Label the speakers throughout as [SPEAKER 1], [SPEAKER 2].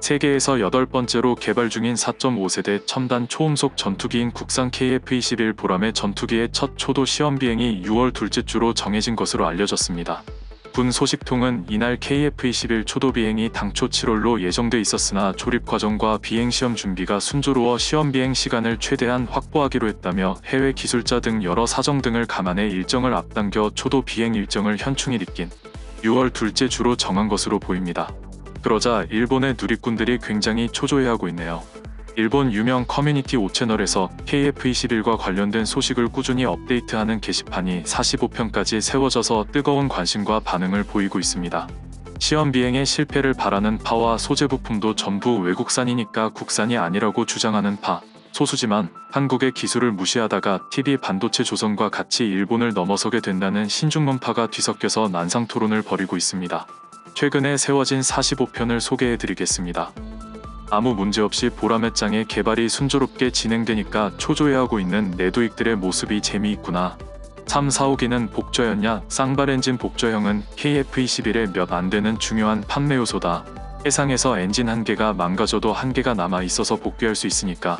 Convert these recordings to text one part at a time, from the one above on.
[SPEAKER 1] 세계에서 여덟 번째로 개발 중인 4.5세대 첨단 초음속 전투기인 국산 KF-21 보람의 전투기의 첫 초도 시험 비행이 6월 둘째 주로 정해진 것으로 알려졌습니다. 군 소식통은 이날 KF-21 초도 비행이 당초 7월로 예정돼 있었으나 조립 과정과 비행 시험 준비가 순조로워 시험 비행 시간을 최대한 확보하기로 했다며 해외 기술자 등 여러 사정 등을 감안해 일정을 앞당겨 초도 비행 일정을 현충일 입긴 6월 둘째 주로 정한 것으로 보입니다. 그러자 일본의 누리꾼들이 굉장히 초조해하고 있네요. 일본 유명 커뮤니티 5채널에서 KF-21과 관련된 소식을 꾸준히 업데이트하는 게시판이 45편까지 세워져서 뜨거운 관심과 반응을 보이고 있습니다. 시험 비행의 실패를 바라는 파와 소재 부품도 전부 외국산이니까 국산이 아니라고 주장하는 파. 소수지만 한국의 기술을 무시하다가 TD 반도체 조선과 같이 일본을 넘어서게 된다는 신중론파가 뒤섞여서 난상 토론을 벌이고 있습니다. 최근에 세워진 45편을 소개해 드리겠습니다. 아무 문제 없이 보라매 장의 개발이 순조롭게 진행되니까 초조해하고 있는 내도익들의 모습이 재미있구나. 3, 4호기는 복저였냐? 쌍발 엔진 복저형은 KF-21의 몇 안 되는 중요한 판매 요소다. 해상에서 엔진 한 개가 망가져도 한 개가 남아 있어서 복귀할 수 있으니까.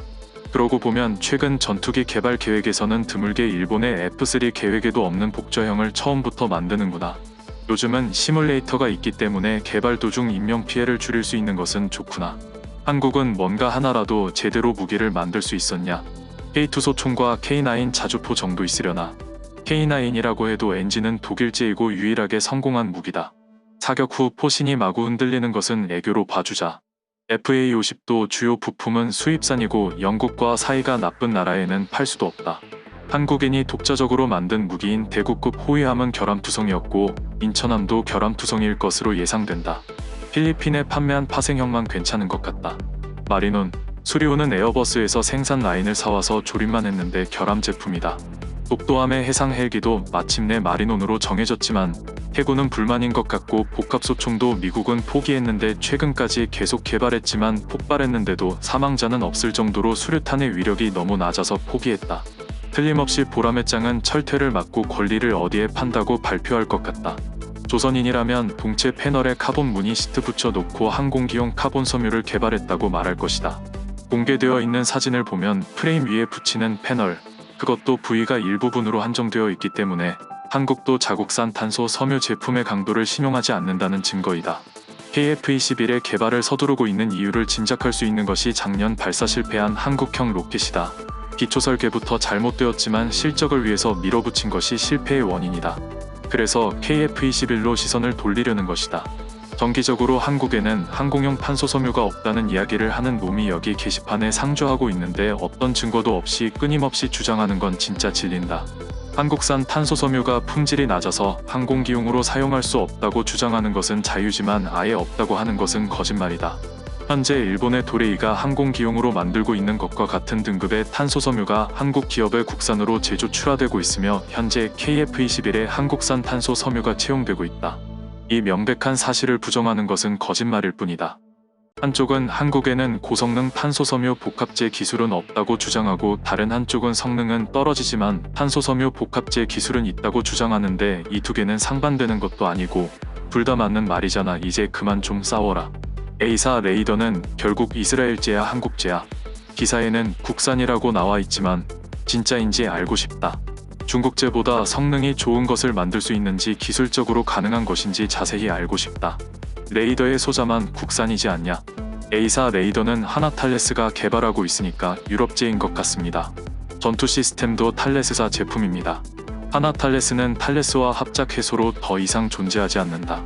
[SPEAKER 1] 그러고 보면 최근 전투기 개발 계획에서는 드물게 일본의 F3 계획에도 없는 복저형을 처음부터 만드는구나. 요즘은 시뮬레이터가 있기 때문에 개발 도중 인명 피해를 줄일 수 있는 것은 좋구나. 한국은 뭔가 하나라도 제대로 무기를 만들 수 있었냐? K2 소총과 K9 자주포 정도 있으려나? K9이라고 해도 엔진은 독일제이고 유일하게 성공한 무기다. 사격 후 포신이 마구 흔들리는 것은 애교로 봐주자. FA50도 주요 부품은 수입산이고 영국과 사이가 나쁜 나라에는 팔 수도 없다. 한국인이 독자적으로 만든 무기인 대구급 호위함은 결함투성이었고 인천함도 결함투성일 것으로 예상된다. 필리핀에 판매한 파생형만 괜찮은 것 같다. 마리논, 수리오는 에어버스에서 생산 라인을 사와서 조립만 했는데 결함 제품이다. 독도함의 해상 헬기도 마침내 마리논으로 정해졌지만 해군은 불만인 것 같고 복합소총도 미국은 포기했는데 최근까지 계속 개발했지만 폭발했는데도 사망자는 없을 정도로 수류탄의 위력이 너무 낮아서 포기했다. 틀림없이 보라매장은 철퇴를 막고 권리를 어디에 판다고 발표할 것 같다. 조선인이라면 동체 패널에 카본 무늬 시트 붙여놓고 항공기용 카본 섬유를 개발했다고 말할 것이다. 공개되어 있는 사진을 보면 프레임 위에 붙이는 패널, 그것도 부위가 일부분으로 한정되어 있기 때문에 한국도 자국산 탄소 섬유 제품의 강도를 신용하지 않는다는 증거이다. KF-21의 개발을 서두르고 있는 이유를 짐작할 수 있는 것이 작년 발사 실패한 한국형 로켓이다. 기초 설계부터 잘못되었지만 실적을 위해서 밀어붙인 것이 실패의 원인이다. 그래서 KF-21로 시선을 돌리려는 것이다. 정기적으로 한국에는 항공용 탄소 섬유가 없다는 이야기를 하는 놈이 여기 게시판에 상주하고 있는데 어떤 증거도 없이 끊임없이 주장하는 건 진짜 질린다. 한국산 탄소 섬유가 품질이 낮아서 항공기용으로 사용할 수 없다고 주장하는 것은 자유지만 아예 없다고 하는 것은 거짓말이다. 현재 일본의 도레이가 항공기용으로 만들고 있는 것과 같은 등급의 탄소 섬유가 한국 기업의 국산으로 제조 출하되고 있으며 현재 KF-21의 한국산 탄소 섬유가 채용되고 있다. 이 명백한 사실을 부정하는 것은 거짓말일 뿐이다. 한쪽은 한국에는 고성능 탄소섬유 복합제 기술은 없다고 주장하고 다른 한쪽은 성능은 떨어지지만 탄소섬유 복합제 기술은 있다고 주장하는데 이 두 개는 상반되는 것도 아니고 둘 다 맞는 말이잖아 이제 그만 좀 싸워라. A사 레이더는 결국 이스라엘제야 한국제야. 기사에는 국산이라고 나와 있지만 진짜인지 알고 싶다. 중국제보다 성능이 좋은 것을 만들 수 있는지 기술적으로 가능한 것인지 자세히 알고 싶다. 레이더의 소자만 국산이지 않냐? A사 레이더는 하나탈레스가 개발하고 있으니까 유럽제인 것 같습니다. 전투 시스템도 탈레스사 제품입니다. 하나탈레스는 탈레스와 합작 해소로 더 이상 존재하지 않는다.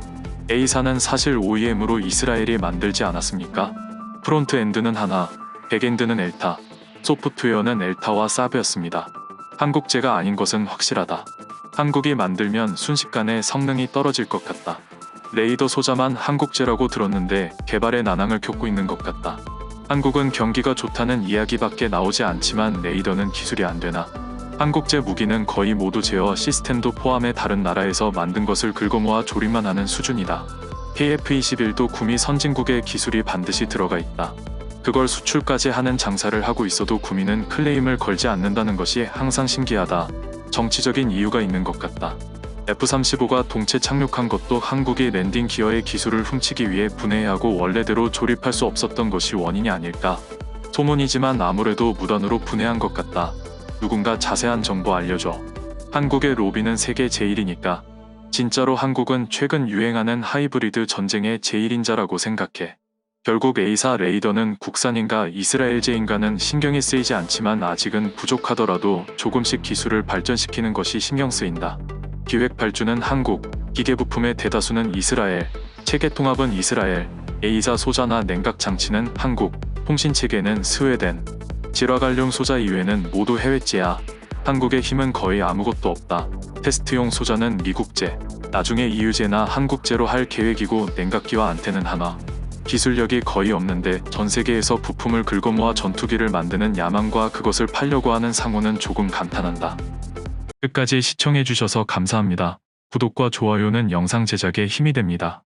[SPEAKER 1] A사는 사실 OEM으로 이스라엘이 만들지 않았습니까? 프론트엔드는 하나, 백엔드는 엘타, 소프트웨어는 엘타와 사브였습니다. 한국제가 아닌 것은 확실하다. 한국이 만들면 순식간에 성능이 떨어질 것 같다. 레이더 소자만 한국제라고 들었는데 개발에 난항을 겪고 있는 것 같다. 한국은 경기가 좋다는 이야기밖에 나오지 않지만 레이더는 기술이 안 되나. 한국제 무기는 거의 모두 제어 시스템도 포함해 다른 나라에서 만든 것을 긁어모아 조립만 하는 수준이다. KF-21도 구미 선진국의 기술이 반드시 들어가 있다. 그걸 수출까지 하는 장사를 하고 있어도 구미는 클레임을 걸지 않는다는 것이 항상 신기하다. 정치적인 이유가 있는 것 같다. F-35가 동체 착륙한 것도 한국이 랜딩 기어의 기술을 훔치기 위해 분해하고 원래대로 조립할 수 없었던 것이 원인이 아닐까. 소문이지만 아무래도 무단으로 분해한 것 같다. 누군가 자세한 정보 알려줘. 한국의 로비는 세계 제일이니까. 진짜로 한국은 최근 유행하는 하이브리드 전쟁의 제일인자라고 생각해. 결국 A사 레이더는 국산인가 이스라엘제인가는 신경이 쓰이지 않지만 아직은 부족하더라도 조금씩 기술을 발전시키는 것이 신경 쓰인다. 기획 발주는 한국, 기계 부품의 대다수는 이스라엘, 체계 통합은 이스라엘, A사 소자나 냉각 장치는 한국, 통신 체계는 스웨덴, 질화관용 소자 이외는 모두 해외제야. 한국의 힘은 거의 아무것도 없다. 테스트용 소자는 미국제, 나중에 EU제나 한국제로 할 계획이고 냉각기와 안테는 하나. 기술력이 거의 없는데 전 세계에서 부품을 긁어모아 전투기를 만드는 야망과 그것을 팔려고 하는 상호는 조금 감탄한다. 끝까지 시청해주셔서 감사합니다. 구독과 좋아요는 영상 제작에 힘이 됩니다.